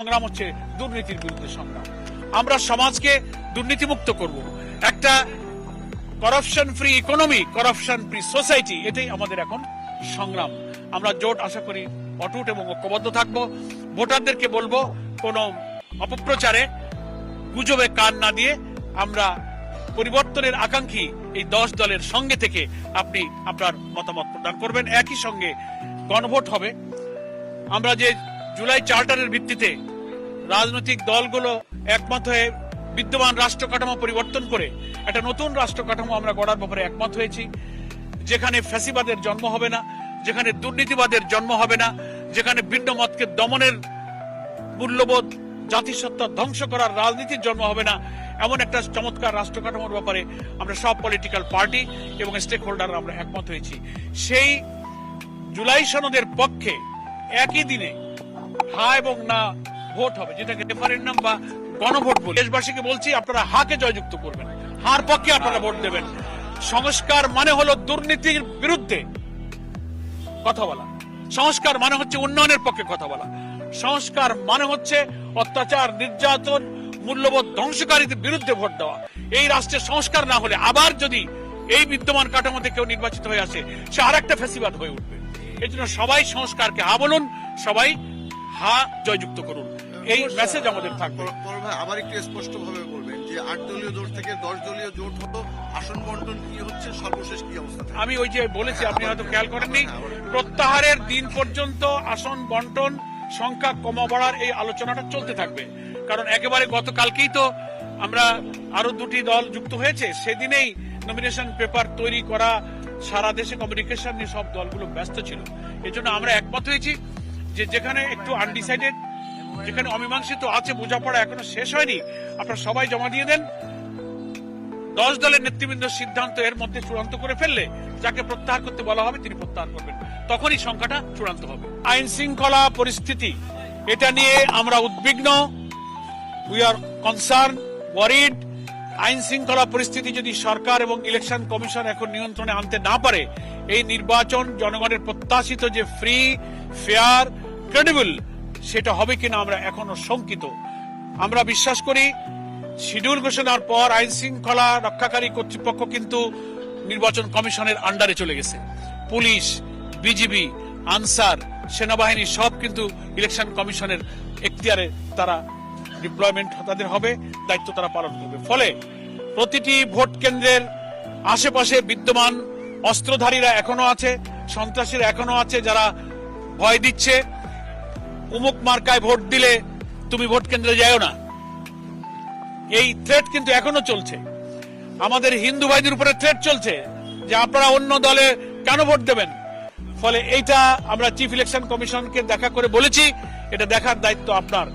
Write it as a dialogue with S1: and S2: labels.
S1: সংগ্রাম হচ্ছে দুর্নীতির বিরুদ্ধে সংগ্রাম। আমরা সমাজকে দুর্নীতিমুক্ত করব। একটা corruption free economy corruption free society এটাই আমাদের এখন সংগ্রাম। আমরা জোট আশা করি অটুট এবং ঐক্যবদ্ধ থাকব। ভোটারদেরকে বলব, কোনো অপপ্রচারে গুজবে কান না দিয়ে আমরা পরিবর্তনের আকাঙ্ক্ষী এই দশ দলের সঙ্গে থেকে আপনি আপনার মতামত প্রদান করবেন। একই সঙ্গে গণভোট হবে। আমরা যে জুলাই চার্টারের ভিত্তিতে রাজনৈতিক দলগুলো একমত হয়ে বিদ্যমান রাষ্ট্র কাঠামো পরিবর্তন করে একটা নতুন রাষ্ট্র কাঠামো আমরা গড়ার ব্যাপারে একমত হয়েছি। যেখানে ফ্যাসিবাদের জন্ম হবে না, যেখানে দুর্নীতিবাদের জন্ম হবে না, যেখানে ভিন্ন মতকে দমনের মূল্যবোধ, জাতিসত্তা ধ্বংস করার রাজনীতির জন্ম হবে না, এমন একটা চমৎকার রাষ্ট্র কাঠামোর ব্যাপারে আমরা সব পলিটিক্যাল পার্টি এবং স্টেক হোল্ডার আমরা একমত হয়েছি। সেই জুলাই সনদের পক্ষে একই দিনে হা এবং না, ভোট হবে। যেটাকে রেফারেন্ডাম বা গণভোট বলি। দেশবাসীকে বলছি, আপনারা হাকে জয়যুক্ত করবেন? হার পক্ষে আপনারা ভোট দেবেন। সংস্কার মানে হলো দুর্নীতির বিরুদ্ধে কথা বলা। সংস্কার মানে হচ্ছে উন্নয়নের পক্ষে কথা বলা। সংস্কার মানে হচ্ছে অত্যাচার, নির্যাতন, মূল্যবোধ ধ্বংসকারীদের বিরুদ্ধে ভোট দেওয়া। এই রাষ্ট্রের সংস্কার না হলে আবার যদি এই বিদ্যমান কাঠামোতে কেউ নির্বাচিত হয়ে আসে, সে আর একটা ফ্যাসিবাদ হয়ে উঠবে। এই জন্য সবাই সংস্কারকে হা বলুন, সবাই হা জয়যুক্ত করুন। এই মেসেজ আমাদের থাকবে।
S2: আবার একটু স্পষ্ট ভাবে বলবেন যে আট দলীয় জোট থেকে দশ দলীয় জোট হলো আসন বন্টন কি হচ্ছে সর্বশেষ কি অবস্থা
S1: আমি ওই যে বলেছি আপনি হয়তো খেয়াল করেননি। প্রত্যাহারের দিন পর্যন্ত আসন বন্টন সংখ্যা কমা বাড়ার এই আলোচনাটা চলতে থাকবে। কারণ একেবারে গতকালকেই তো আমরা আরও দুটি দল যুক্ত হয়েছে। সেদিনেই নমিনেশন পেপার তৈরি করা সারা দেশে কমিউনিকেশন নিয়ে সব দলগুলো ব্যস্ত ছিল। এজন্য আমরা একমত হয়েছি। যে যেখানে একটু আনডিসাইডেড যেখানে অমীমাংসিত আছে, বোঝাপড়া এখনও শেষ হয়নি, আপনারা সবাই জমা দিয়ে দেন। দশ দলের নেতৃবৃন্দ সিদ্ধান্ত এর মধ্যে চূড়ান্ত করে ফেললে, যাকে প্রত্যাহার করতে বলা হবে, তিনি প্রত্যাহার করবেন। তখনই সংখ্যাটা চূড়ান্ত হবে। আইন শৃঙ্খলা পরিস্থিতি, এটা নিয়ে আমরা উদ্বিগ্ন। উই আর কনসার্ন ওয়ারিড আইন শৃঙ্খলা পরিস্থিতি যদি সরকার এবং ইলেকশন কমিশন এখন নিয়ন্ত্রণে আনতে না পারে, এই নির্বাচন জনগণের প্রত্যাশিত যে ফ্রি ফেয়ার ক্রেডিবল সেটা হবে কিনা আমরা এখনও শঙ্কিত। আমরা বিশ্বাস করি, শিডিউল ঘোষণার পর আইন শৃঙ্খলা রক্ষাকারী কর্তৃপক্ষ কিন্তু নির্বাচন কমিশনের আন্ডারে চলে গেছে। পুলিশ, বিজিবি, আনসার, সেনাবাহিনী সব কিন্তু ইলেকশন কমিশনের এখতিয়ারে তারা ডিপ্লয়মেন্ট তাদের হবে, দায়িত্ব তারা পালন করবে। ফলে প্রতিটি ভোট কেন্দ্রের আশেপাশে বিদ্যমান অস্ত্রধারীরা এখনও আছে, সন্ত্রাসীরা এখনও আছে যারা ভয় দিচ্ছে। উমুক মার্কায় ভোট দিলে তুমি ভোট কেন্দ্রে যাও না। এই থ্রেট কিন্তু এখনও চলছে। আমাদের হিন্দু ভাইদের উপরে থ্রেট চলছে যে আপনারা অন্য দলে কেন ভোট দেবেন? ফলে এইটা আমরা চিফ ইলেকশন কমিশনকে দেখা করে বলেছি। এটা দেখার দায়িত্ব আপনার।